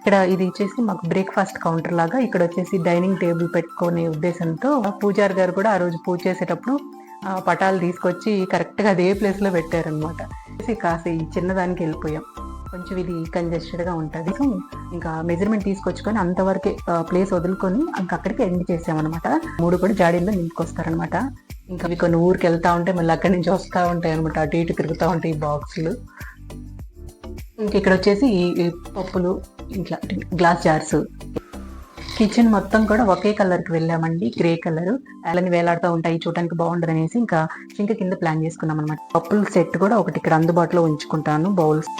ఇక్కడ ఇది వచ్చేసి మాకు బ్రేక్ఫాస్ట్ కౌంటర్ లాగా ఇక్కడ వచ్చేసి డైనింగ్ టేబుల్ పెట్టుకునే ఉద్దేశంతో పూజారి గారు కూడా ఆ రోజు పూజ చేసేటప్పుడు పటాలు తీసుకొచ్చి కరెక్ట్గా అదే ప్లేస్లో పెట్టారనమాట కాస్త ఈ చిన్నదానికి వెళ్ళిపోయాం. కొంచెం ఇది కంజెస్టెడ్గా ఉంటుంది. సో ఇంకా మెజర్మెంట్ తీసుకొచ్చుకొని అంతవరకే ప్లేస్ వదులుకొని ఇంకా అక్కడికి ఎండ్ చేసామన్నమాట. మూడు కూడా జాడీల్లో నింపుకొస్తారనమాట ఇంకా అవి కొన్ని ఊరికి వెళ్తూ ఉంటే మళ్ళీ అక్కడి నుంచి వస్తూ ఉంటాయి అనమాట అటు ఇటు తిరుగుతూ ఉంటాయి ఈ బాక్సులు ఇంక ఇక్కడ వచ్చేసి ఈ పప్పులు ఇట్లా గ్లాస్ జార్స్. కిచెన్ మొత్తం కూడా ఒకే కలర్కి వెళ్ళామండి గ్రే కలర్. అలాని వేలాడుతూ ఉంటాయి చూడడానికి బాగుండదు అనేసి ఇంకా ఇంకా కింద ప్లాన్ చేసుకున్నాం అనమాట పప్పుల సెట్ కూడా ఒకటి ఇక్కడ అందుబాటులో ఉంచుకుంటాను బౌల్స్.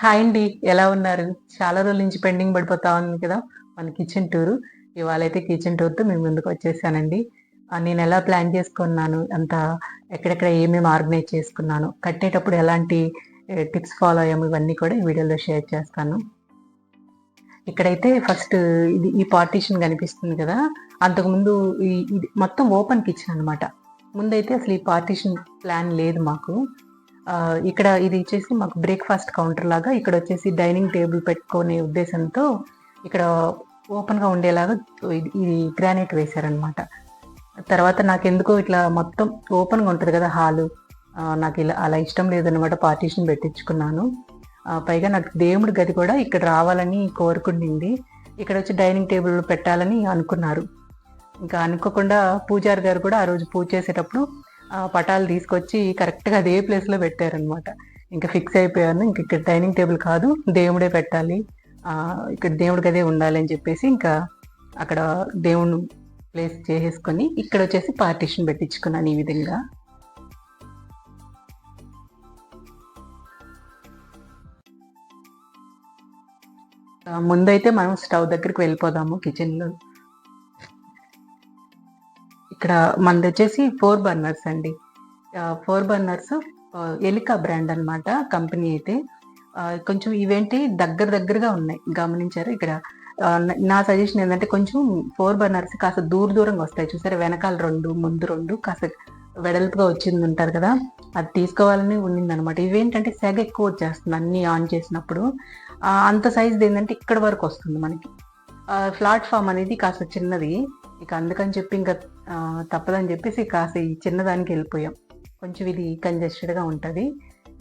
హాయ్ అండి ఎలా ఉన్నారు? చాలా రోజుల నుంచి పెండింగ్ పడిపోతా ఉంది కదా మన కిచెన్ టూరు ఇవాళ అయితే కిచెన్ టూర్తో మేము ముందుకు వచ్చేసానండి. నేను ఎలా ప్లాన్ చేసుకున్నాను అంత ఎక్కడెక్కడ ఏమేమి ఆర్గనైజ్ చేసుకున్నాను కట్టేటప్పుడు ఎలాంటి టిప్స్ ఫాలో అయ్యాము ఇవన్నీ కూడా ఈ వీడియోలో షేర్ చేస్తాను. ఇక్కడైతే ఫస్ట్ ఇది ఈ పార్టీషన్ కనిపిస్తుంది కదా అంతకుముందు ఈ ఇది మొత్తం ఓపెన్ కిచెన్ అనమాట ముందైతే అసలు ఈ పార్టీషన్ ప్లాన్ లేదు మాకు. ఇక్కడ ఇది వచ్చేసి మాకు బ్రేక్ఫాస్ట్ కౌంటర్ లాగా ఇక్కడ వచ్చేసి డైనింగ్ టేబుల్ పెట్టుకునే ఉద్దేశంతో ఇక్కడ ఓపెన్గా ఉండేలాగా ఇది- ఇది గ్రానైట్ వేశారనమాట తర్వాత నాకు ఎందుకో ఇట్లా మొత్తం ఓపెన్గా ఉంటుంది కదా హాలు. నాకు ఇలా అలా ఇష్టం లేదనమాట పార్టీషన్ పెట్టించుకున్నాను. పైగా నాకు దేవుడి గది కూడా ఇక్కడ రావాలని కోరుకుండింది ఇక్కడ వచ్చి డైనింగ్ టేబుల్ పెట్టాలని అనుకున్నారు. ఇంకా అనుకోకుండా పూజారి గారు కూడా ఆ రోజు పూజ చేసేటప్పుడు పటాలు తీసుకొచ్చి కరెక్ట్గా అదే ప్లేస్లో పెట్టారనమాట ఇంకా ఫిక్స్ అయిపోయాను. ఇంక ఇక్కడ డైనింగ్ టేబుల్ కాదు దేవుడే పెట్టాలి. ఇక్కడ దేవుడి గదే ఉండాలి అని చెప్పేసి ఇంకా అక్కడ దేవుడు ప్లేస్ చేసేసుకొని ఇక్కడ వచ్చేసి పార్టీషన్ పెట్టించుకున్నాను ఈ విధంగా. ముందైతే మనం స్టవ్ దగ్గరికి వెళ్ళిపోదాము కిచెన్లో ఇక్కడ మనది వచ్చేసి ఫోర్ బర్నర్స్ అండి. ఫోర్ బర్నర్స్ ఎలికా బ్రాండ్ అన్నమాట కంపెనీ అయితే. కొంచెం ఇవేంటి దగ్గర దగ్గరగా ఉన్నాయి. గమనించారు ఇక్కడ? నా- సజెషన్ ఏంటంటే కొంచెం ఫోర్ బర్నర్స్ కాస్త దూర దూరంగా వస్తాయి. చూసారు వెనకాల రెండు ముందు రెండు కాస్త వెడల్పుగా వచ్చింది ఉంటారు కదా? అది తీసుకోవాలని ఉండింది అనమాట ఇవేంటంటే సెగ ఎక్కువ వచ్చేస్తుంది అన్ని ఆన్ చేసినప్పుడు. అంత సైజ్ ఏంటంటే ఇక్కడ వరకు వస్తుంది మనకి. ప్లాట్ఫామ్ అనేది కాస్త చిన్నది. ఇక అందుకని చెప్పి ఇంకా తప్పదని చెప్పేసి కాస్త ఈ చిన్నదానికి వెళ్ళిపోయాం. కొంచెం ఇది కంజెస్టెడ్గా ఉంటుంది.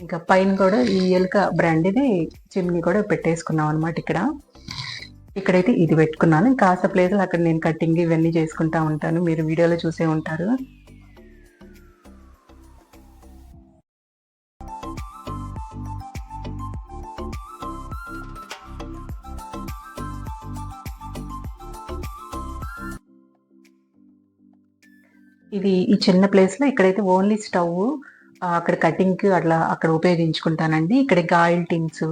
ఇంకా పైన కూడా ఈ ఎలుక బ్రాండ్ ఇది చిమ్ని కూడా పెట్టేసుకున్నాం అనమాట ఇక్కడ. ఇక్కడైతే ఇది పెట్టుకున్నాను. ఇంకా కాస్త ప్లేసులు అక్కడ నేను కటింగ్ ఇవన్నీ చేసుకుంటా ఉంటాను. మీరు వీడియోలో చూసే ఉంటారు. ఇది ఈ చిన్న ప్లేస్లో ఇక్కడైతే ఓన్లీ స్టవ్ అక్కడ కటింగ్కి అట్లా అక్కడ ఉపయోగించుకుంటానండి. ఇక్కడ గాయల్ టిన్స్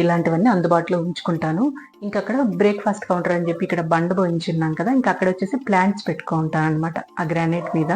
ఇలాంటివన్నీ అందుబాటులో ఉంచుకుంటాను. ఇంకా అక్కడ బ్రేక్ఫాస్ట్ కౌంటర్ అని చెప్పి ఇక్కడ బండ పోయించున్నాం కదా ఇంకా అక్కడ వచ్చేసి ప్లాంట్స్ పెట్టుకుంటాను అనమాట ఆ గ్రానైట్ మీద.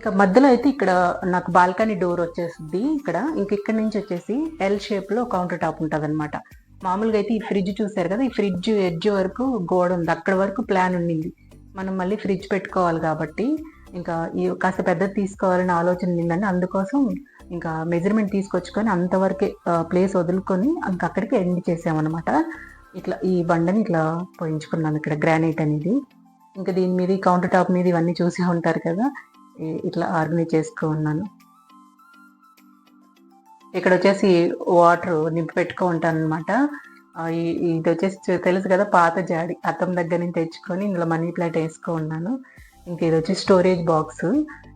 ఇంకా మధ్యలో అయితే ఇక్కడ నాకు బాల్కనీ డోర్ వచ్చేసింది ఇక్కడ. ఇంక ఇక్కడ నుంచి వచ్చేసి ఎల్ షేప్లో కౌంటర్ టాప్ ఉంటుంది అనమాట మామూలుగా అయితే ఈ ఫ్రిడ్జ్ చూసారు కదా ఈ ఫ్రిడ్జ్ ఎడ్జ్ వరకు గోడ ఉంది. అక్కడ వరకు ప్లాన్ ఉండింది. మనం మళ్ళీ ఫ్రిడ్జ్ పెట్టుకోవాలి కాబట్టి ఇంకా ఈ కాస్త పెద్దది తీసుకోవాలని ఆలోచన ఉండిందని అందుకోసం ఇంకా మెజర్మెంట్ తీసుకొచ్చుకొని అంతవరకే ప్లేస్ వదులుకొని ఇంకా అక్కడికి ఎండ్ చేసామన్నమాట. ఇట్లా ఈ బండని ఇట్లా పోయించుకున్నాను ఇక్కడ గ్రానైట్ అనేది. ఇంకా దీని మీద కౌంటర్ టాప్ మీద ఇవన్నీ చూసే ఉంటారు కదా ఇట్లా ఆర్గనైజ్ చేసుకో ఉన్నాను. ఇక్కడ వచ్చేసి వాటర్ నింపి పెట్టుకో ఉంటాను అనమాట ఇది వచ్చేసి తెలుసు కదా పాత జాడి అత్తం దగ్గర నుంచి తెచ్చుకొని ఇందులో మనీ ప్లాంట్ వేసుకో ఉన్నాను. ఇంకా ఇది వచ్చి స్టోరేజ్ బాక్స్.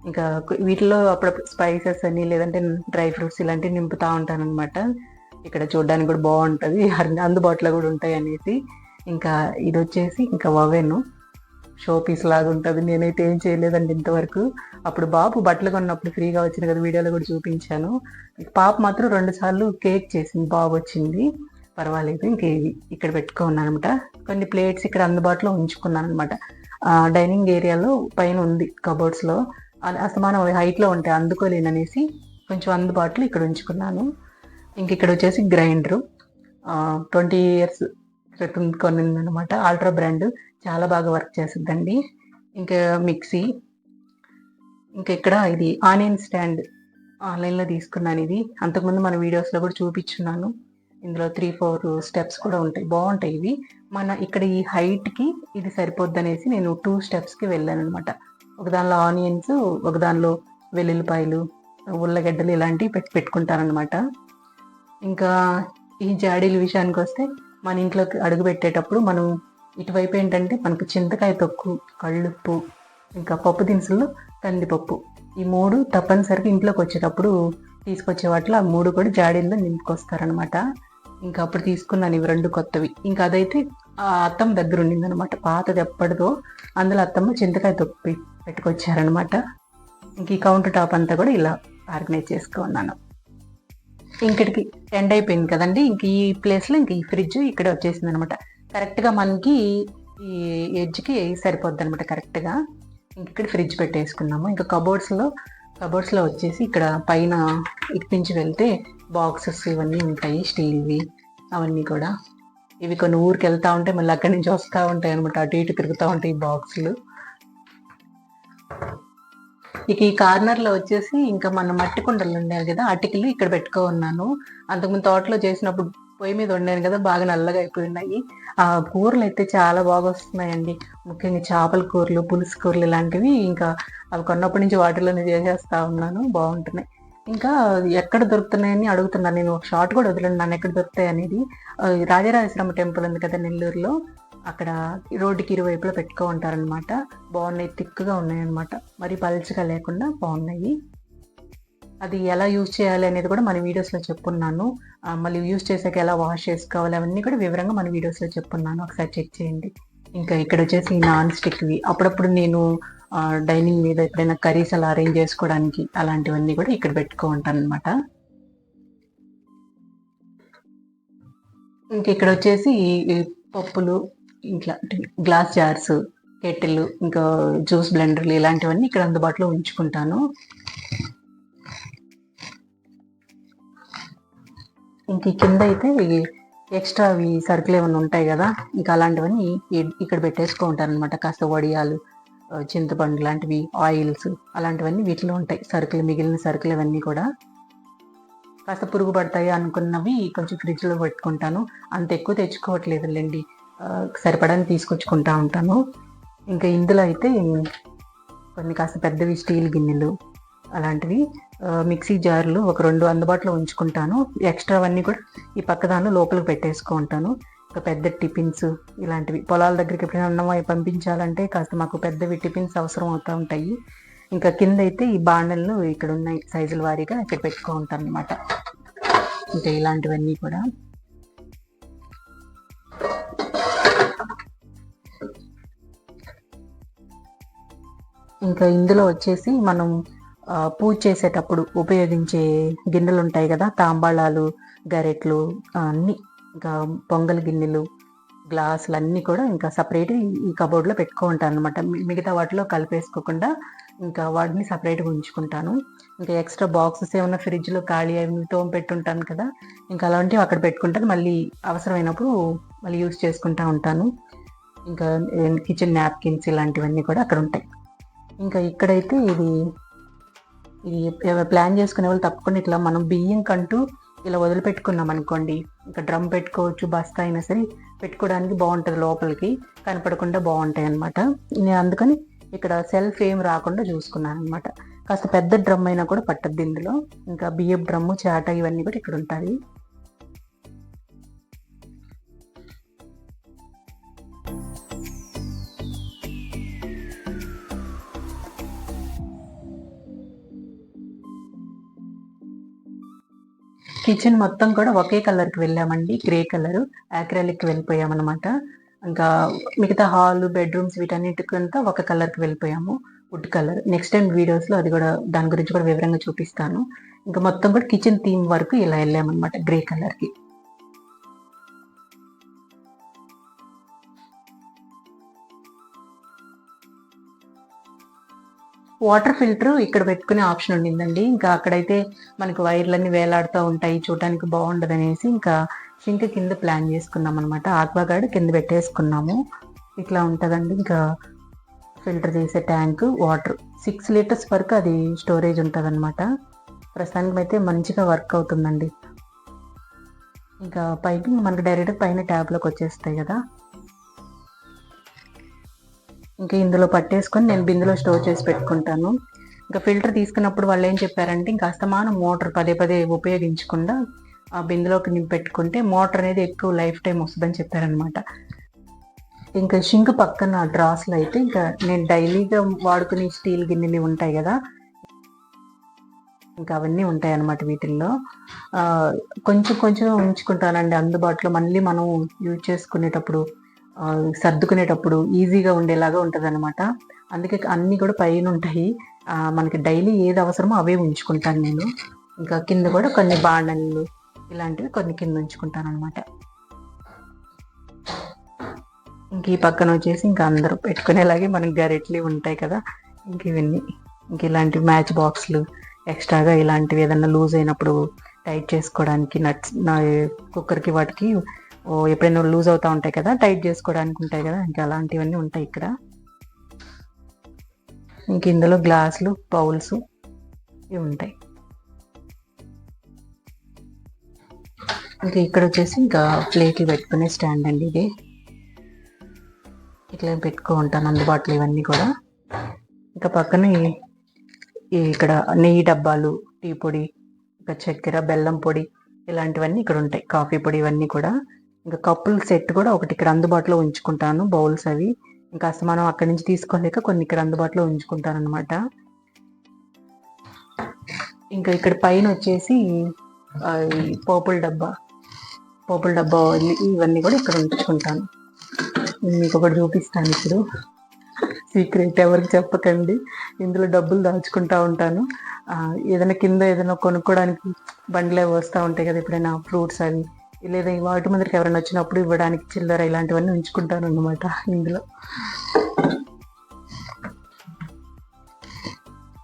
ఇంకా వీటిలో అప్పుడప్పుడు స్పైసెస్ అని లేదంటే డ్రై ఫ్రూట్స్ ఇలాంటివి నింపుతా ఉంటాను అనమాట ఇక్కడ చూడడానికి కూడా బాగుంటుంది. అందుబాటులో కూడా ఉంటాయి అనేసి. ఇంకా ఇది వచ్చేసి ఇంకా ఓవెను షో పీస్ లాగా ఉంటుంది. నేనైతే ఏం చేయలేదండి ఇంతవరకు. అప్పుడు బాబు బట్టలు కొన్నప్పుడు ఫ్రీగా వచ్చింది కదా వీడియోలో కూడా చూపించాను. పాప మాత్రం రెండు సార్లు కేక్ చేసింది. బాబు వచ్చింది. పర్వాలేదు ఇంకేవి ఇక్కడ పెట్టుకున్నాను అనమాట కొన్ని ప్లేట్స్ ఇక్కడ అందుబాటులో ఉంచుకున్నాను అనమాట డైనింగ్ ఏరియాలో పైన ఉంది కబోర్డ్స్లో అసమానం హైట్లో ఉంటాయి. అందుకోలేననేసి కొంచెం అందుబాటులో ఇక్కడ ఉంచుకున్నాను. ఇంక ఇక్కడ వచ్చేసి గ్రైండర్. ట్వంటీ ఇయర్స్ క్రితం కొనిందనమాట ఆల్ట్రా బ్రాండ్ చాలా బాగా వర్క్ చేస్తుందండి ఇంకా మిక్సీ. ఇంకా ఇక్కడ ఇది ఆనియన్ స్టాండ్ ఆన్లైన్లో తీసుకున్నాను ఇది. అంతకుముందు మన వీడియోస్లో కూడా చూపించున్నాను. ఇందులో త్రీ ఫోర్ స్టెప్స్ కూడా ఉంటాయి. బాగుంటాయి ఇవి. మన ఇక్కడ ఈ హైట్కి ఇది సరిపోద్ది అనేసి నేను టూ స్టెప్స్కి వెళ్ళాను అనమాట ఒక దానిలో ఆనియన్స్ ఒక దానిలో వెల్లుల్లిపాయలు ఉల్లగడ్డలు ఇలాంటివి పెట్టి పెట్టుకుంటానమాట ఇంకా ఈ జాడీల విషయానికి వస్తే మన ఇంట్లోకి అడుగు పెట్టేటప్పుడు మనం ఇటువైపు ఏంటంటే మనకు చింతకాయ తొక్కు కళ్ళుప్పు ఇంకా పప్పు దినుసులు కందిపప్పు. ఈ మూడు తప్పనిసరిగా ఇంట్లోకి వచ్చేటప్పుడు తీసుకొచ్చే వాటిలో ఆ మూడు కూడా జాడీల్లో నింపుకొస్తారనమాట ఇంకా అప్పుడు తీసుకున్నాను ఇవి రెండు కొత్తవి. ఇంకా అదైతే ఆ అత్తమ్మ దగ్గర ఉండిందనమాట పాతది ఎప్పటిదో అందులో అత్తమ్మ చింతకాయ తొప్పి పెట్టుకొచ్చారనమాట ఇంక ఈ కౌంటర్ టాప్ అంతా కూడా ఇలా ఆర్గనైజ్ చేసుకున్నాను. ఇంకటికి ఎండ్ అయిపోయింది కదండి. ఇంక ఈ ప్లేస్లో ఇంక ఈ ఫ్రిడ్జ్ ఇక్కడ వచ్చేసింది అనమాట కరెక్ట్గా మనకి ఈ ఎడ్జ్కి సరిపోద్ది అనమాట కరెక్ట్గా ఇక్కడ ఫ్రిడ్జ్ పెట్టేసుకున్నాము. ఇంకా కబోర్డ్స్లో కబోర్డ్స్లో వచ్చేసి ఇక్కడ పైన ఇప్పించి వెళ్తే బాక్సెస్ ఇవన్నీ ఉంటాయి స్టీల్వి అవన్నీ కూడా. ఇవి కొన్ని ఊరికి వెళ్తూ ఉంటే మళ్ళీ అక్కడి నుంచి వస్తూ ఉంటాయి అనమాట అటు ఇటు తిరుగుతూ ఉంటాయి ఈ బాక్సులు. ఇక ఈ కార్నర్లో వచ్చేసి ఇంకా మన మట్టి కుండలు ఉండేవి కదా అటికలు ఇక్కడ పెట్టుకో ఉన్నాను అంతకుముందు తోటలో చేసినప్పుడు పొయ్యి మీద వండాను కదా బాగా నల్లగా అయిపోయి ఉన్నాయి ఆ కూరలు అయితే చాలా బాగా వస్తున్నాయండి. ముఖ్యంగా చేపల కూరలు పులుసు కూరలు ఇలాంటివి ఇంకా అవి కొన్నప్పటి నుంచి వాటిలోనే చేసేస్తా ఉన్నాను. బాగుంటున్నాయి. ఇంకా ఎక్కడ దొరుకుతున్నాయని అడుగుతున్నాను. నేను ఒక షార్ట్ కూడా వదిలేను. ఎక్కడ దొరుకుతాయి అనేది. రాజరాజేశ్వరమ్మ టెంపుల్ ఉంది కదా నెల్లూరులో. అక్కడ రోడ్డుకి ఇరువైపులా పెట్టుకో ఉంటారనమాట బాగున్నాయి థిక్గా ఉన్నాయి అనమాట మరి పలుచగా లేకుండా బాగున్నాయి. అది ఎలా యూజ్ చేయాలి అనేది కూడా మన వీడియోస్లో చెప్పున్నాను. మళ్ళీ యూజ్ చేసాక ఎలా వాష్ చేసుకోవాలి అవన్నీ కూడా వివరంగా మన వీడియోస్లో చెప్పున్నాను. ఒకసారి చెక్ చేయండి. ఇంకా ఇక్కడ వచ్చేసి నాన్ స్టిక్వి అప్పుడప్పుడు నేను డైనింగ్ మీద ఎప్పుడైనా కర్రీస్ అలా అరేంజ్ చేసుకోవడానికి అలాంటివన్నీ కూడా ఇక్కడ పెట్టుకో ఉంటాను అనమాట ఇంక ఇక్కడ వచ్చేసి పప్పులు ఇట్లా గ్లాస్ జార్స్ కెటిల్ ఇంకా జ్యూస్ బ్లెండర్లు ఇలాంటివన్నీ ఇక్కడ అందుబాటులో ఉంచుకుంటాను. ఇంక ఈ కింద అయితే ఎక్స్ట్రా అవి సరుకులు ఏమైనా ఉంటాయి కదా ఇంకా అలాంటివన్నీ ఇక్కడ పెట్టేసుకో అనమాట కాస్త వడియాలు చింతపండు లాంటివి ఆయిల్స్ అలాంటివన్నీ వీటిలో ఉంటాయి. సరుకులు మిగిలిన సరుకులు ఇవన్నీ కూడా. కాస్త పురుగు పడతాయి అనుకున్నవి కొంచెం ఫ్రిడ్జ్లో పెట్టుకుంటాను. అంత ఎక్కువ తెచ్చుకోవట్లేదులేండి. లేండి సరిపడని తీసుకొచ్చుకుంటా ఉంటాను. ఇంకా ఇందులో అయితే కొన్ని కాస్త పెద్దవి స్టీల్ గిన్నెలు అలాంటివి మిక్సీ జార్లు ఒక రెండు అందుబాటులో ఉంచుకుంటాను. ఎక్స్ట్రా అవన్నీ కూడా ఈ పక్క దానిలో లోపలికి పెట్టేసుకుంటాను ఒక పెద్ద టిఫిన్స్ ఇలాంటివి. పొలాల దగ్గరికి ఎప్పుడైనా అన్నం పంపించాలంటే కాస్త మాకు పెద్దవి టిఫిన్స్ అవసరం అవుతూ ఉంటాయి. ఇంకా కింద అయితే ఈ బాండలు ఇక్కడ ఉన్నాయి సైజుల వారీగా ఇక్కడ పెట్టుకో ఉంటాను అనమాట ఇంకా ఇలాంటివన్నీ కూడా. ఇంకా ఇందులో వచ్చేసి మనం పూజ చేసేటప్పుడు ఉపయోగించే గిన్నెలు ఉంటాయి కదా తాంబాళాలు గరెట్లు అన్నీ ఇంకా పొంగల్ గిన్నెలు గ్లాసులు అన్నీ కూడా ఇంకా సపరేట్ ఈ కబోర్డ్లో పెట్టుకో ఉంటాను అనమాట మిగతా వాటిలో కలిపేసుకోకుండా ఇంకా వాటిని సపరేట్గా ఉంచుకుంటాను. ఇంకా ఎక్స్ట్రా బాక్సెస్ ఏమైనా ఫ్రిడ్జ్లో ఖాళీ అవి తోమ పెట్టుంటాను కదా ఇంకా అలాంటివి అక్కడ పెట్టుకుంటాను. మళ్ళీ అవసరమైనప్పుడు మళ్ళీ యూస్ చేసుకుంటా ఉంటాను. ఇంకా కిచెన్ నాప్కిన్స్ ఇలాంటివన్నీ కూడా అక్కడ ఉంటాయి. ఇంకా ఇక్కడైతే ఇది ఇది ప్లాన్ చేసుకునే వాళ్ళు తప్పకుండా ఇట్లా మనం బియ్యం కంటూ ఇలా వదిలిపెట్టుకున్నాం అనుకోండి. ఇంకా డ్రమ్ పెట్టుకోవచ్చు బస్తా అయినా సరే పెట్టుకోవడానికి బాగుంటుంది లోపలికి కనపడకుండా బాగుంటాయి అనమాట నేను అందుకని ఇక్కడ సెల్ఫ్ ఏం రాకుండా చూసుకున్నాను అనమాట కాస్త పెద్ద డ్రమ్ అయినా కూడా పట్టద్ది ఇందులో. ఇంకా బియ్యం డ్రమ్ము చాట ఇవన్నీ కూడా ఇక్కడ ఉంటాయి. కిచెన్ మొత్తం కూడా ఒకే కలర్కి వెళ్ళామండి. గ్రే కలర్ యాక్రాలిక్ వెళ్ళిపోయామన్నమాట. ఇంకా మిగతా హాల్ బెడ్రూమ్స్ వీటన్నిటికంతా ఒక కలర్కి వెళ్ళిపోయాము. వుడ్ కలర్ నెక్స్ట్ టైం వీడియోస్లో అది కూడా దాని గురించి కూడా వివరంగా చూపిస్తాను. ఇంకా మొత్తం కూడా కిచెన్ థీమ్ వరకు ఇలా వెళ్ళామన్నమాట గ్రే కలర్కి వాటర్ ఫిల్టర్ ఇక్కడ పెట్టుకునే ఆప్షన్ ఉండిందండి. ఇంకా అక్కడైతే మనకి వైర్లన్నీ వేలాడుతూ ఉంటాయి. చూడటానికి బాగుండదు అనేసి ఇంకా సింక్ కింద ప్లాన్ చేసుకున్నాం అనమాట ఆక్వాగార్డ్ కింద పెట్టేసుకున్నాము. ఇట్లా ఉంటుందండి. ఇంకా ఫిల్టర్ చేసే ట్యాంక్ వాటర్. సిక్స్ లీటర్స్ వరకు అది స్టోరేజ్ ఉంటుంది అనమాట ప్రస్తుతానికి అయితే మంచిగా వర్క్ అవుతుందండి. ఇంకా పైపింగ్ మనకి డైరెక్ట్ పైన ట్యాబ్లోకి వచ్చేస్తాయి కదా. ఇంకా ఇందులో పట్టేసుకొని నేను బిందులో స్టోర్ చేసి పెట్టుకుంటాను. ఇంకా ఫిల్టర్ తీసుకున్నప్పుడు వాళ్ళు ఏం చెప్పారంటే ఇంకా అస్తమానం మోటార్ పదే పదే ఉపయోగించకుండా ఆ బిందులోకి నింపి పెట్టుకుంటే మోటార్ అనేది ఎక్కువ లైఫ్ టైం వస్తుందని చెప్పారనమాట ఇంకా షింక్ పక్కన డ్రాస్లో అయితే ఇంకా నేను డైలీగా వాడుకునే స్టీల్ గిన్నెలు ఉంటాయి కదా ఇంకా అవన్నీ ఉంటాయి అన్నమాట వీటిల్లో కొంచెం కొంచెం ఉంచుకుంటానండి అందుబాటులో. మళ్ళీ మనం యూజ్ చేసుకునేటప్పుడు సర్దుకునేటప్పుడు ఈజీగా ఉండేలాగా ఉంటుంది అనమాట అందుకే అన్నీ కూడా పైన ఉంటాయి. మనకి డైలీ ఏది అవసరమో అవే ఉంచుకుంటాను నేను. ఇంకా కింద కూడా కొన్ని బాండలు ఇలాంటివి కొన్ని కింద ఉంచుకుంటాను అనమాట ఇంక ఈ పక్కన వచ్చేసి ఇంకా అందరూ పెట్టుకునేలాగే మనకి గరెట్లు ఉంటాయి కదా. ఇంక ఇవన్నీ. ఇంక ఇలాంటి మ్యాచ్ బాక్స్లు ఎక్స్ట్రాగా ఇలాంటివి ఏదన్నా లూజ్ అయినప్పుడు టైట్ చేసుకోవడానికి నట్స్ కుక్కర్కి వాటికి ఎప్పుడైనా లూజ్ అవుతూ ఉంటాయి కదా? టైట్ చేసుకోవడానికి ఉంటాయి కదా? ఇంకా అలాంటివన్నీ ఉంటాయి ఇక్కడ. ఇంక ఇందులో గ్లాసులు బౌల్స్ ఇవి ఉంటాయి. ఇంకా ఇక్కడ వచ్చేసి ఇంకా ప్లేట్లు పెట్టుకునే స్టాండ్ అండి ఇది. ఇట్లా పెట్టుకో ఉంటాను అందుబాటులో ఇవన్నీ కూడా. ఇంకా పక్కన ఇక్కడ నెయ్యి డబ్బాలు టీ పొడి ఇంకా చక్కెర బెల్లం పొడి ఇలాంటివన్నీ ఇక్కడ ఉంటాయి. కాఫీ పొడి ఇవన్నీ కూడా. ఇంకా కప్పుల సెట్ కూడా ఒకటి ఇక్కడ అందుబాటులో ఉంచుకుంటాను బౌల్స్ అవి. ఇంకా అసలు మనం అక్కడి నుంచి తీసుకోలేక కొన్ని ఇక్కడ అందుబాటులో ఉంచుకుంటాను అనమాట ఇంకా ఇక్కడ పైన వచ్చేసి పోపుల డబ్బా పోపుల డబ్బా ఇవన్నీ కూడా ఇక్కడ ఉంచుకుంటాను. మీకు ఒకటి చూపిస్తాను ఇప్పుడు. సీక్రెట్ ఎవరికి చెప్పకండి. ఇందులో డబ్బులు దాచుకుంటా ఉంటాను. ఏదైనా కింద ఏదైనా కొనుక్కోవడానికి బండ్లే వస్తూ ఉంటాయి కదా ఎప్పుడైనా ఫ్రూట్స్ అవి. లేదా వాటి ముందరికి ఎవరైనా వచ్చినప్పుడు ఇవ్వడానికి చిల్లర ఇలాంటివన్నీ ఉంచుకుంటాను అనమాట ఇందులో.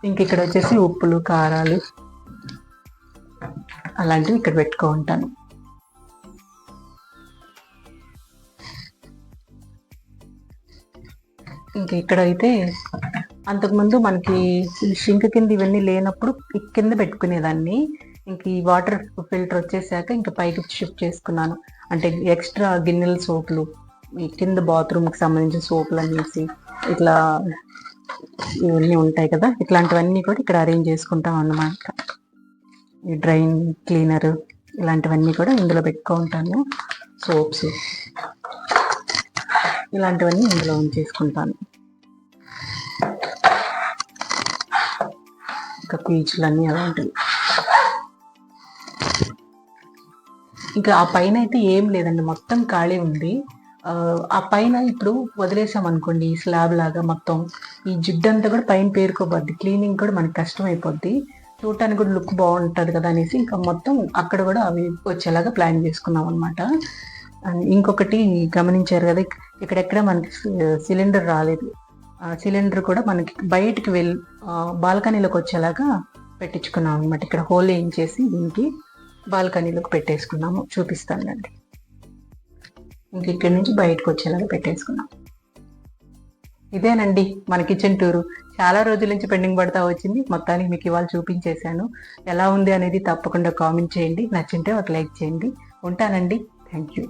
ఇంక ఇక్కడ వచ్చేసి ఉప్పులు కారాలు అలాంటివి ఇక్కడ పెట్టుకో ఉంటాను. ఇంక ఇక్కడైతే అంతకుముందు మనకి షింక్ కింద ఇవన్నీ లేనప్పుడు కింద పెట్టుకునేదాన్ని. ఇంక ఈ వాటర్ ఫిల్టర్ వచ్చేసాక ఇంకా పైకి షిఫ్ట్ చేసుకున్నాను. అంటే ఎక్స్ట్రా గిన్నెల సోపులు ఈ కింద బాత్రూమ్కి సంబంధించిన సోపులు అనేసి ఇట్లా ఇవన్నీ ఉంటాయి కదా ఇట్లాంటివన్నీ కూడా ఇక్కడ అరేంజ్ చేసుకుంటాం అన్నమాట. ఈ డ్రైన్ క్లీనర్ ఇలాంటివన్నీ కూడా ఇందులో పెట్టుకుంటాను సోప్స్. ఇలాంటివన్నీ ఇందులో ఉంచేసుకుంటాను. ఇంకా పీచులన్నీ అలాంటివి ఇంకా ఆ పైన అయితే ఏం లేదండి మొత్తం ఖాళీ ఉంది. ఆ పైన ఇప్పుడు వదిలేసాం అనుకోండి స్లాబ్ లాగా మొత్తం. ఈ జిడ్డు అంతా కూడా పైన పేరుకోబద్ది క్లీనింగ్ కూడా మనకి కష్టం అయిపోద్ది చూడటానికి కూడా లుక్ బాగుంటుంది కదా అనేసి ఇంకా మొత్తం అక్కడ కూడా అవి వచ్చేలాగా ప్లాన్ చేసుకున్నాం అనమాట ఇంకొకటి గమనించారు కదా ఇక్కడెక్కడ మనకి సిలిండర్ రాలేదు. సిలిండర్ కూడా మనకి బయటికి వెళ్ళి బాల్కనీలోకి వచ్చేలాగా పెట్టించుకున్నాం అనమాట ఇక్కడ హోల్ వేయించేసి దీనికి. బాల్కనీలోకి పెట్టేసుకున్నాము. చూపిస్తానండి ఇంక ఇక్కడి నుంచి బయటకు వచ్చేలాగా పెట్టేసుకున్నాం. ఇదేనండి మన కిచెన్ టూరు. చాలా రోజుల నుంచి పెండింగ్ పడతా వచ్చింది. మొత్తానికి మీకు ఇవాళ చూపించేశాను. ఎలా ఉంది అనేది తప్పకుండా కామెంట్ చేయండి. నచ్చింటే ఒక లైక్ చేయండి. ఉంటానండి. Thank you.